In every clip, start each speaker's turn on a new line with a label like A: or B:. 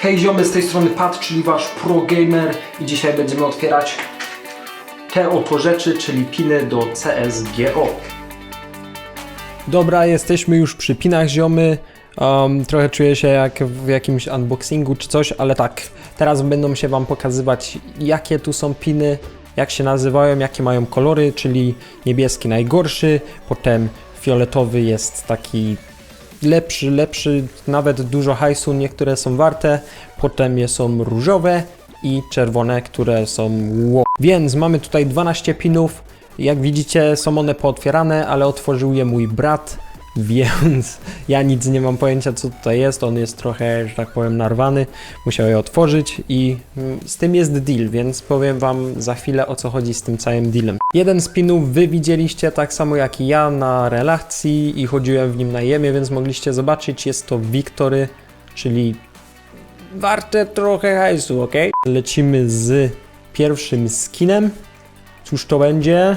A: Hej ziomy, z tej strony Pat, czyli wasz pro gamer i dzisiaj będziemy otwierać te oto rzeczy, czyli piny do CSGO. Dobra, jesteśmy już przy pinach ziomy. Um, trochę czuję się jak w jakimś unboxingu czy coś, ale tak, teraz będą się wam pokazywać jakie tu są piny, jak się nazywają, jakie mają kolory, czyli niebieski najgorszy, potem fioletowy jest taki lepszy, lepszy, nawet dużo hajsu, niektóre są warte, potem są różowe i czerwone, które są ło. Więc mamy tutaj 12 pinów, jak widzicie są one pootwierane, ale otworzył je mój brat, więc ja nic nie mam pojęcia co tutaj jest, on jest trochę, że tak powiem, narwany, musiał je otworzyć i mm, z tym jest deal, więc powiem wam za chwilę o co chodzi z tym całym dealem. Jeden z pinów wy widzieliście tak samo jak i ja na relacji i chodziłem w nim na jemie, więc mogliście zobaczyć, jest to Victory, czyli warte trochę hajsu, ok? Lecimy z pierwszym skinem. Cóż to będzie?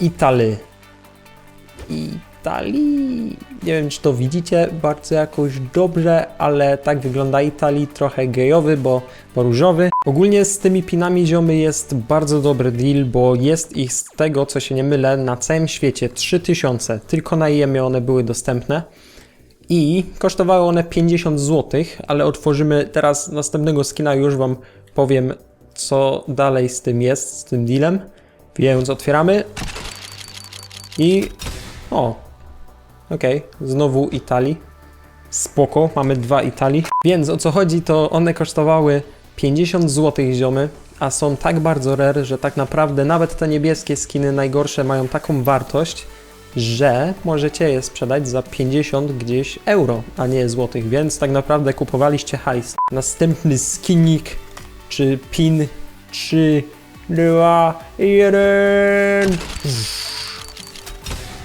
A: Italy. Italii. Nie wiem, czy to widzicie bardzo jakoś dobrze, ale tak wygląda Italii, trochę gejowy, bo, bo różowy. Ogólnie z tymi pinami ziomy jest bardzo dobry deal, bo jest ich z tego, co się nie mylę, na całym świecie 3000. Tylko na IEM one były dostępne. I kosztowały one 50 zł, ale otworzymy teraz następnego skina, już Wam powiem, co dalej z tym jest, z tym dealem. Więc otwieramy. I o, okej, znowu Italii. Spoko, mamy dwa Italii. Więc o co chodzi, to one kosztowały 50 zł ziomy, a są tak bardzo rare, że tak naprawdę nawet te niebieskie skiny najgorsze mają taką wartość, że możecie je sprzedać za 50 gdzieś euro, a nie złotych, więc tak naprawdę kupowaliście hajs. Następny skinik, czy pin, 3, 2, 1.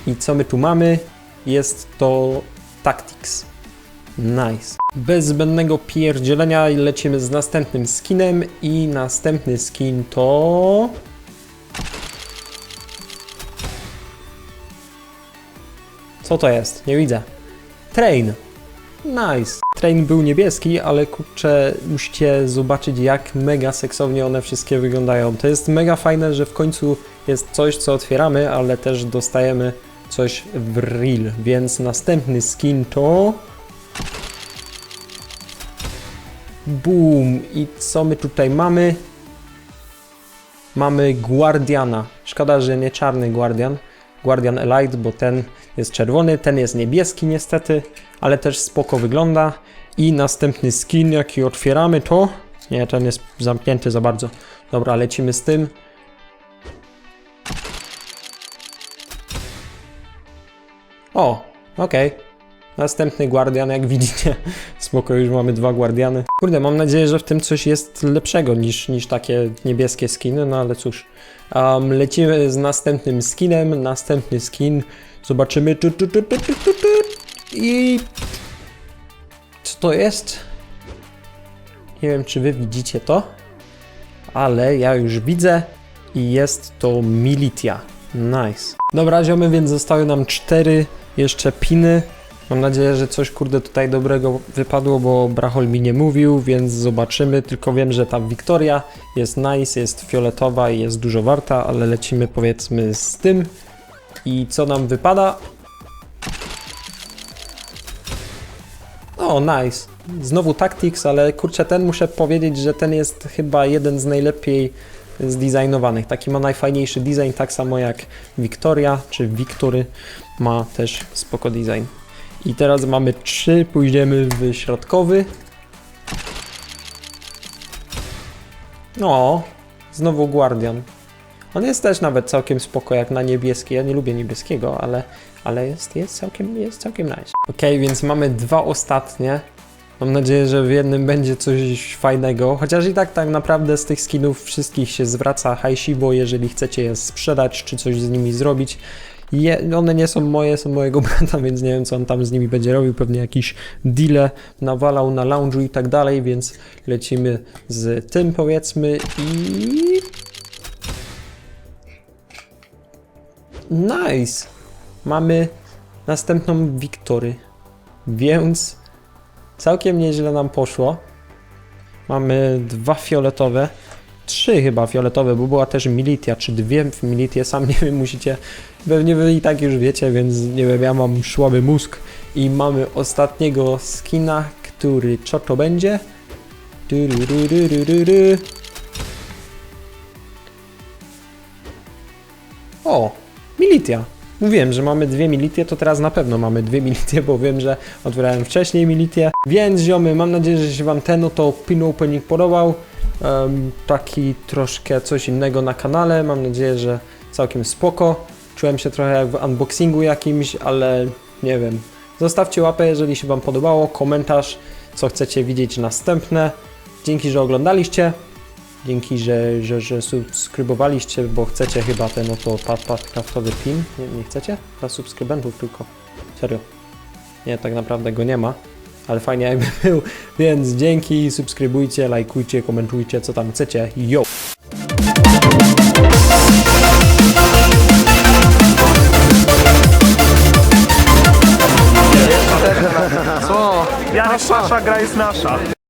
A: I co my tu mamy? Jest to Tactics. Nice. Bez zbędnego pierdzielenia lecimy z następnym skinem i następny skin to... Co to jest? Nie widzę. Train. Nice. Train był niebieski, ale kurczę, musicie zobaczyć jak mega seksownie one wszystkie wyglądają. To jest mega fajne, że w końcu jest coś, co otwieramy, ale też dostajemy coś w real. Więc następny skin to... Boom. I co my tutaj mamy? Mamy Guardiana. Szkoda, że nie czarny Guardian. Guardian Elite, bo ten jest czerwony, ten jest niebieski niestety, ale też spoko wygląda. I następny skin, jaki otwieramy to... Nie, ten jest zamknięty za bardzo. Dobra, lecimy z tym. O, okej. Następny Guardian, jak widzicie. Spoko, już mamy dwa Guardiany. Kurde, mam nadzieję, że w tym coś jest lepszego niż, niż takie niebieskie skiny, no ale cóż. Um, lecimy z następnym skinem. Następny skin. Zobaczymy. Tu, tu, tu, tu, tu, tu, tu. I... Co to jest? Nie wiem, czy wy widzicie to, ale ja już widzę i jest to Militia. Nice. Dobra, ziomy, więc zostały nam cztery jeszcze piny. Mam nadzieję, że coś kurde tutaj dobrego wypadło, bo Brachol mi nie mówił, więc zobaczymy. Tylko wiem, że ta Wiktoria jest nice, jest fioletowa i jest dużo warta, ale lecimy powiedzmy z tym. I co nam wypada? O, nice. Znowu Tactics, ale kurczę, ten muszę powiedzieć, że ten jest chyba jeden z najlepiej zdesignowanych. Taki ma najfajniejszy design, tak samo jak Victoria czy Victory ma też spoko design. I teraz mamy trzy, pójdziemy w środkowy. No, znowu Guardian. On jest też nawet całkiem spoko jak na niebieski. Ja nie lubię niebieskiego, ale, ale jest, jest, całkiem, jest całkiem nice. Ok, więc mamy dwa ostatnie. Mam nadzieję, że w jednym będzie coś fajnego, chociaż i tak tak naprawdę z tych skinów wszystkich się zwraca hajsi, bo jeżeli chcecie je sprzedać czy coś z nimi zrobić, je, one nie są moje, są mojego brata, więc nie wiem co on tam z nimi będzie robił, pewnie jakiś deal nawalał na lounge'u i tak dalej, więc lecimy z tym powiedzmy i... Nice! Mamy następną Wiktory, więc Całkiem nieźle nam poszło. Mamy dwa fioletowe. Trzy chyba fioletowe, bo była też militia, czy dwie militie, sam nie wiem, musicie, pewnie wy i tak już wiecie, więc nie wiem, ja mam szłaby mózg. I mamy ostatniego skina, który co to będzie? O, militia. Mówiłem, że mamy dwie militie, to teraz na pewno mamy dwie militie, bo wiem, że otwierałem wcześniej militie. Więc ziomy, mam nadzieję, że się Wam ten oto pin opening podobał. Em, taki troszkę coś innego na kanale. Mam nadzieję, że całkiem spoko. Czułem się trochę jak w unboxingu jakimś, ale nie wiem. Zostawcie łapę, jeżeli się Wam podobało, komentarz, co chcecie widzieć następne. Dzięki, że oglądaliście. Dzięki, że, że, że subskrybowaliście, bo chcecie chyba ten oto craftowy pin. Nie, nie chcecie? Dla subskrybentów tylko. Serio. Nie, tak naprawdę go nie ma. Ale fajnie jakby był. Więc dzięki, subskrybujcie, lajkujcie, komentujcie, co tam chcecie. Yo!
B: Co? Jarek, nasza gra jest nasza.